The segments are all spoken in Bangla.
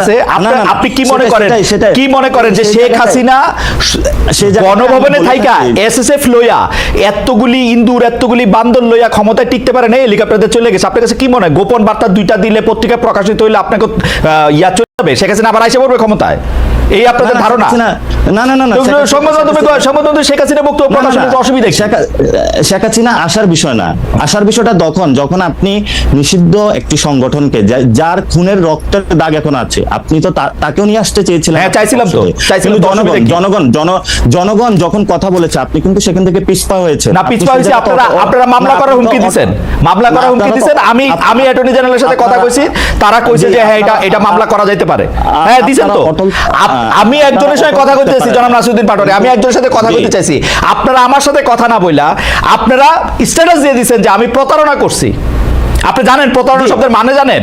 আছে আপনি কি মনে করেন। কি মনে করেন যে শেখ হাসিনা গণভবনে থাইকা থাকি। এসএসএফ লইয়া এতগুলি ইন্দুর এতগুলি বান্দর লইয়া ক্ষমতায় টিকতে পারে না হেলিকপ্টারে চলে গেছে। আপনার কাছে কি মনে হয়? গোপন বার্তা দুইটা দিলে পত্রিকায় প্রকাশিত হইলে আপনাকে ইয়া চলে যাবে? শেখ হাসিনা আবার আইসে পড়বে ক্ষমতায়? এই আপনাদের ধারণা? না না না না শেখ হাসিনা- বক্তব্য অসুবিধা শেখ হাসিনা আসার বিষয় না। আসার বিষয়টা তখন যখন আপনি নিষিদ্ধ একটি সংগঠনকে যার খুনের রক্তের দাগ এখন আছে আপনি তো তাকেও নিয়ে আসতে চেয়েছিলেন। হ্যাঁ, চাইছিলাম তো। জনগণ জনগণ জন জনগণ যখন কথা বলেছে আপনি কিন্তু সেখান থেকে পিছপা হয়েছে না পিছপা হয়েছে আপনারা আপনারা মামলা করার হুমকি মামলা করার হুমকি আমি আমি অ্যাটর্নি জেনারেলের সাথে কথা কইছি তারা কইছে যে হ্যাঁ এটা এটা মামলা করা যাইতে পারে। হ্যাঁ দিছেন তো। আমি একজনের সাথে কথা থাকতে জনাব। নাসিরউদ্দিন পাটোয়ারি আমি একজনের সাথে কথা করতে কইতে চাইছি আপনারা আমার সাথে কথা না বইলা আপনারা স্ট্যাটাস দিয়ে দিচ্ছেন যে আমি প্রতারণা করছি আপনি জানেন প্রতারণা। শব্দের মানে জানেন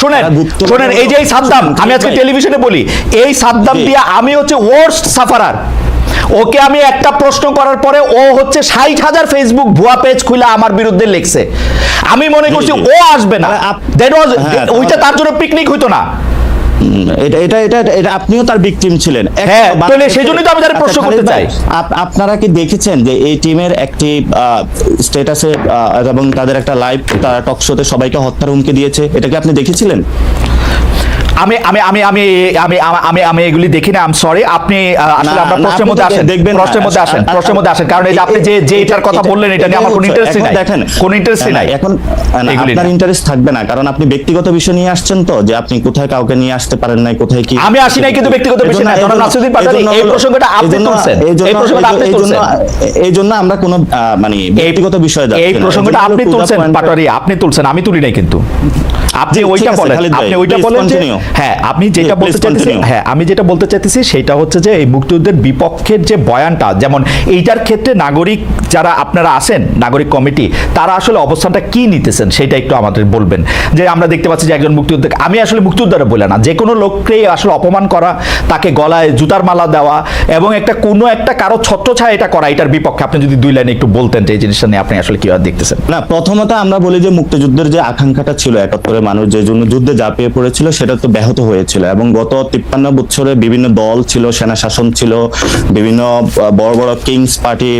শোনেন শোনেন এই যে এই সাদ্দাম আমি আজকে টেলিভিশনে বলি এই সাদ্দাম দিয়া আমি হচ্ছে ওয়ার্স্ট সাফারার ওকে আমি একটা প্রশ্ন করার পরে ও হচ্ছে ষাট হাজার ফেসবুক ভুয়া পেজ খুলে আমার বিরুদ্ধে লিখছে। আমি মনে করছি ও আসবে না। দ্যাট ওয়াজ ওইটা তার জন্য পিকনিক হইতো না। এটা এটা এটা এটা আপনিও তার ভিকটিম ছিলেন হ্যাঁ, তাহলে সেজন্যই তো আমি তার প্রশ্ন আচ্ছা, করতে চাই। আপনারা কি দেখেছেন যে এই টিমের একটি স্ট্যাটাসে এবং তাদের একটা লাইভ টক শোতে সবাইকে হত্যার হুমকি দিয়েছে এটা কি আপনি দেখেছিলেন আমি আমি আমি আমি আমি আমি- আমি এগুলি দেখি না আম সরি আপনি আসলে আপনার প্রশ্নের মধ্যে আসেন দেখবেন প্রশ্নের মধ্যে আসেন প্রশ্নের মধ্যে আসেন কারণ এই যে আপনি যে যে এটার কথা বললেন এটা নিয়ে আমার কোনো হচ্ছে। নাই দেখেন কোনো ইন্টারেস্টই না, নাই এখন আপনার ইন্টারেস্ট থাকবে না কারণ আপনি ব্যক্তিগত বিষয় নিয়ে আসছেন তো যে আপনি কোথায় কাউকে নিয়ে আসতে পারেন নাই কোথায় কি আমি আসি নাই কিন্তু ব্যক্তিগত বিষয় না। নাসিরুদ্দিন পাটোয়ারি, এই প্রসঙ্গটা আপনি তুলছেন। এই প্রসঙ্গটা আপনি জন্য- তুলছেন। এই জন্য আমরা কোনো মানে ব্যক্তিগত বিষয়ে যাচ্ছি এই। প্রসঙ্গটা আপনি তুলছেন পাটোয়ারি আপনি তুলছেন আমি তুলি নাই কিন্তু আপনি ওইটা বলেন। আপনি ওইটা বলেন যে হ্যাঁ আমি যেটা বলতে চাইতেছি continue. হ্যাঁ আমি যেটা বলতে চাইতেছি সেটা হচ্ছে যে এই মুক্তিযুদ্ধের বিপক্ষের যে বয়ানটা যেমন এইটার ক্ষেত্রে নাগরিক যারা আপনারা আছেন নাগরিক কমিটি তারা আসলে অবস্থানটা কি নিতেছেন সেটা একটু আমাদের বলবেন। যে আমরা দেখতে পাচ্ছি যে একজন মুক্তিযোদ্ধা আমি আসলে মুক্তিযোদ্ধারা বলে না যে কোনো লোককেই আসলে অপমান করা তাকে গলায় জুতার মালা দেওয়া এবং একটা কোনো একটা কারও ছত্রছায়া এটা করা এটার বিপক্ষে আপনি যদি দুই লাইনে একটু বলতেন যে এই জিনিসটা নিয়ে আপনি আসলে কীভাবে দেখতেছেন। না প্রথমত আমরা বলি যে মুক্তিযুদ্ধের যে আকাঙ্ক্ষাটা ছিল একাত্তরে মানুষ যে জন্য যুদ্ধে ঝাঁপিয়ে পড়েছিল, সেটা তো ব্যাহত হয়েছিল। এবং গত তিপ্পান্ন বছরে বিভিন্ন দল ছিল, সেনা শাসন ছিল, বিভিন্ন বড় বড় কিংস পার্টি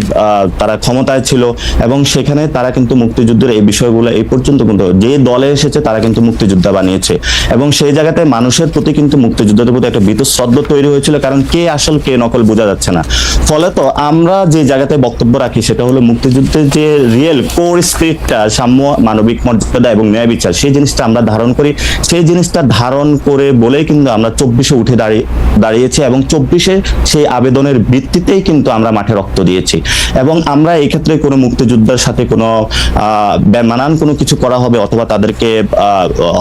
তারা ক্ষমতায় ছিল, এবং সেখানে তারা কিন্তু মুক্তিযুদ্ধের এই বিষয়গুলো এই পর্যন্ত কিন্তু যে দলে এসেছে, তারা কিন্তু মুক্তিযোদ্ধা বানিয়েছে। এবং সেই জায়গাতে মানুষের প্রতি কিন্তু মুক্তিযুদ্ধের প্রতি একটা বীতশ্রদ্ধ তৈরি হয়েছিল, কারণ কে আসল, কে নকল বোঝা যাচ্ছে না। ফলে তো আমরা যে জায়গাতে বক্তব্য রাখি, সেটা হলো মুক্তিযুদ্ধের যে রিয়েল কোর স্পিরিটটা সাম্য, মানবিক মর্যাদা এবং ন্যায় বিচার, সেই জিনিসটা আমরা ধারণ করি। সেই জিনিসটা ধারণ করে বলেই কিন্তু আমরা চব্বিশে উঠে দাঁড়িয়ে, দাঁড়িয়েছি এবং চব্বিশে সেই আবেদনের ভিত্তিতেই কিন্তু আমরা মাঠে রক্ত দিয়েছি। এবং আমরা এই ক্ষেত্রে কোনো মুক্তিযোদ্ধার সাথে কোনো বেমানান কোনো কিছু করা হবে অথবা তাদেরকে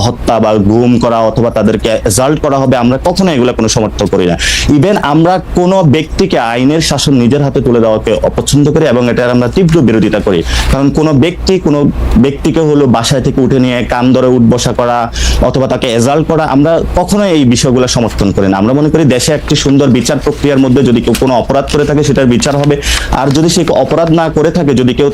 হত্যা বা গুম করা অথবা তাদেরকে রেজাল্ট করা হবে আমরা কখনো এগুলো কোনো সমর্থন করি না। ইভেন আমরা কোনো ব্যক্তিকে আইনের শাসন নিজের হাতে তুলে দেওয়াকে অপছন্দ করি এবং এটার আমরা তীব্র বিরোধিতা করি। কারণ কোনো ব্যক্তি কোনো ব্যক্তিকে হলো বাসায় থেকে উঠে নিয়ে কান ধরে উঠ বসা করা অথবা তাকে এজাল্ট করা, আমরা কখনোই এই বিষয়গুলো সমর্থন করি না। আমরা মনে করি দেশে একটি সুন্দর বিচার প্রক্রিয়ার মধ্যে যদি কেউ কোনো অপরাধ করে থাকে, সেটার বিচার হবে। আর যদি সে অপরাধ না করে থাকে, যদি কেউ